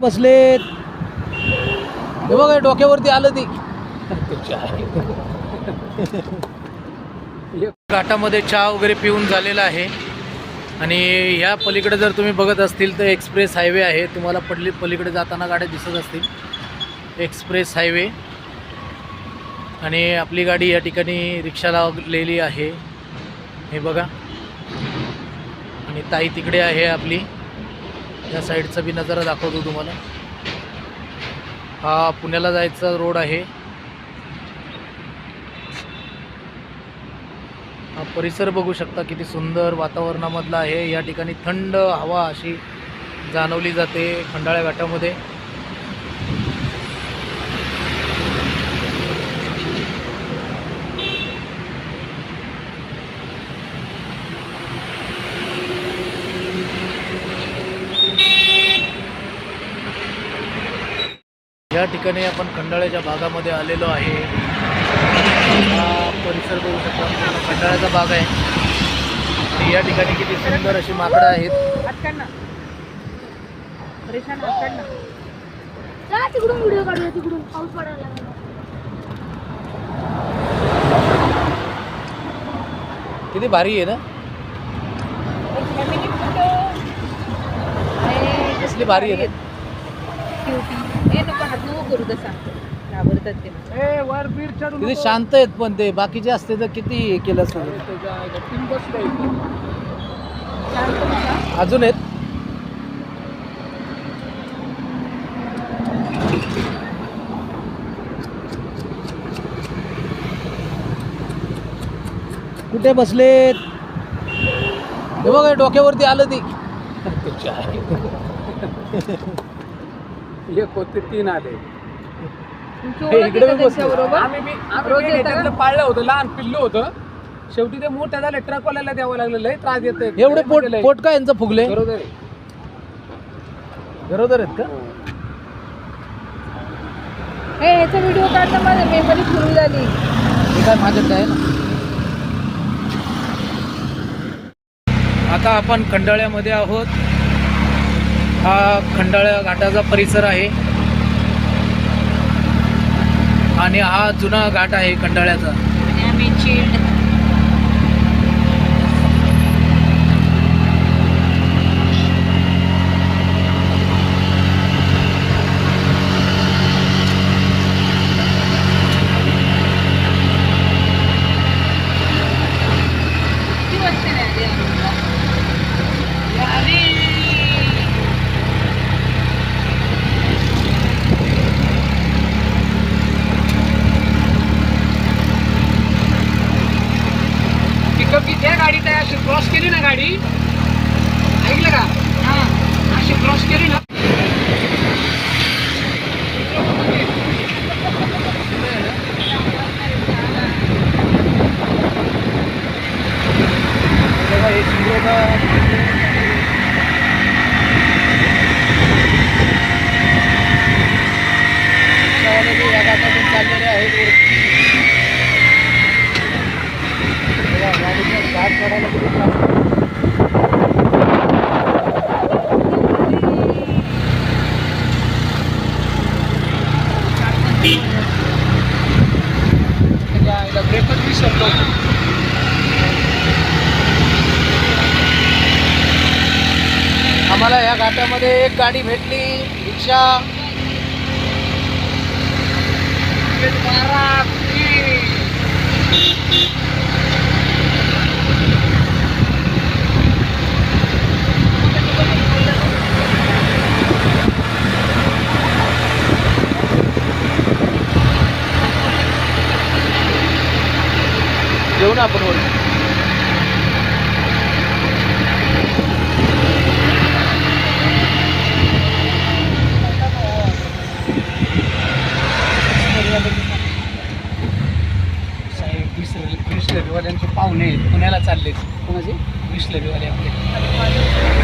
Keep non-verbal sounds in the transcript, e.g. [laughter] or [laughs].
बसलेत हे बघा डोक्यावरती आलं ती. घाटामध्ये चहा वगैरे पिऊन झालेला आहे. आणि ह्या पलीकडे जर तुम्ही बघत असतील तर एक्सप्रेस हायवे आहे. तुम्हाला पडली पलीकडे जाताना गाड्या दिसत असतील. Express highway. आणि आपली गाडी या ठिकाणी रिक्षा लावलेली आहे. हे बघा. आणि ताई तिकडे आहे आपली. या साईडचा बी नजारा दाखवतो तुम्हाला. हा पुण्याला जायचा रोड आहे. हा परिसर बघू शकता किती सुंदर वातावरणामधला आहे. या ठिकाणी थंड हवा अशी जाणवली जाते खंडाळ्या घाटामध्ये. या ठिकाणी आपण खंडाळ्याच्या भागामध्ये आलेलो आहे. हा परिसर बघू शकता खंडाळ्याचा भाग आहे. आणि या ठिकाणी किती सुंदर अशी माकडं आहेत. हातकाढ ना परेशान हातकाढ ना चला तिकडून व्हिडिओ काढूया तिकडून. पाऊस पडायला लागला. किती भारी आहे ना? कसली भारी आहे हे हात नको करू तसा घाबरतात ते किती शांत आहेत पण ते. बाकीचे असते तर किती हे केलं असतं? शांत बसा. अजून आहेत? कुठे बसलेत? हे बघा डोक्यावरती आलं ती. [laughs] [laughs] एक होते तीन आले. तुमची हे ओळख इकडे आहे का बी बसले. त्यांच्याबरोबर? आम्ही बी आम्ही रोज बी येता त्यातलं का? पाळलं होतं लहान पिल्लू होतं. शेवटी ते मोठ्या झाले ट्रकवाल्याला द्यावं लागलं लय त्रास येत एवढे पोट पोट काय यांचं फुगले? बरोबर आहे. बरोबर आहेत का? हे. ह्याचा व्हिडिओ काढला माझ्या मेमरी फुल झाली. हे काय माझ्यात आहे? ना आता आपण खंडाळ्यामध्ये आहोत. हा खंडाळ्या घाटाचा परिसर आहे. आणि हा जुना घाट आहे खंडाळ्याचा आम्ही चिल्ड पिकअप त्या गाडी त्या अशी क्रॉस केली ना गाडी? ऐकलं का? अशी क्रॉस केली ना. बघा, you शिंगोबा रिक्षावाले बी या घाटातून चाललेले आहेत वरती. बघा, गाडीचा घाट चढायला किती त्रास होतो. त्याच्या आईला ब्रेकच विसरलो आम्हाला या घाटामध्ये एक गाडी भेटली रिक्षा. बारा ना आपण बिसलरी बिसलरीवाल्यांचे पाहुणे पुण्याला चालले कोणाचे? बिसलरीवाले आपले.